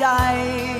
ใจ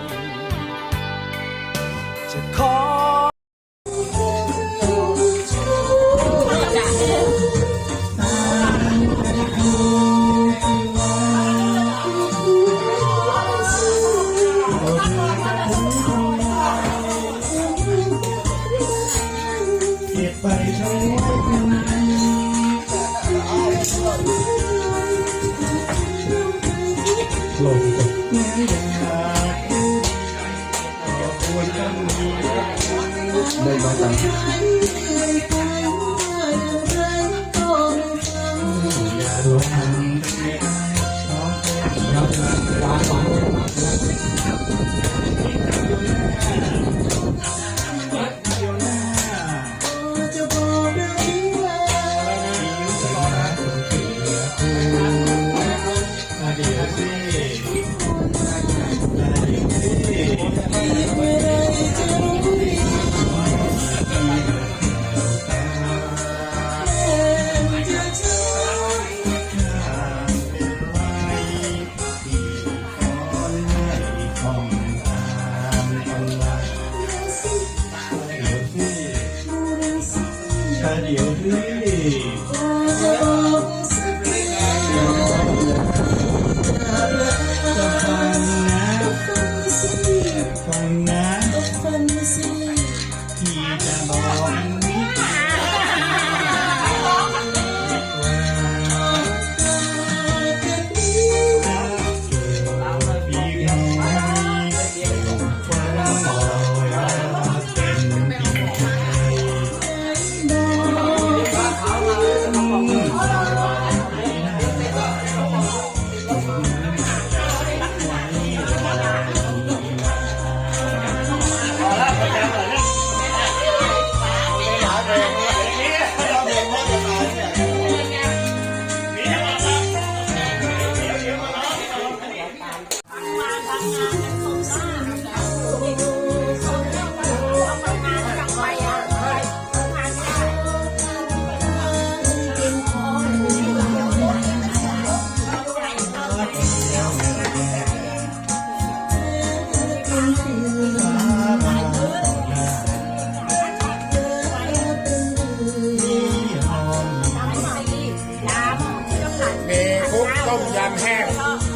爱你。 ต้มยำแห้ง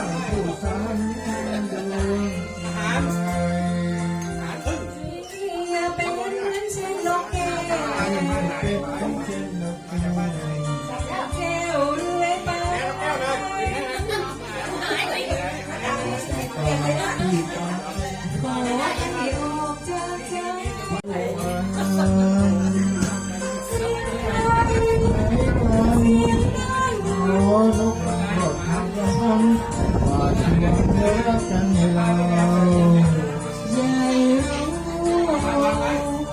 got a boy. นว่าที่มันเลิกกันให้เราใหญ่รู้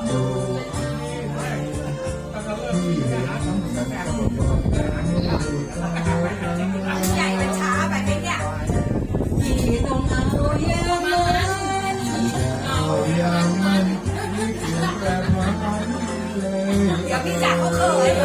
ดูพี่เห็นทั้งกันก็บอกกันให้ดูกันใหญ่เป็นช้าที่ต้องเอาอย่างนั้นเอาอย่างมันไม่เปลี่ยนแปลงมาเลยเดี๋ยวพี่จ๋าเขาเคย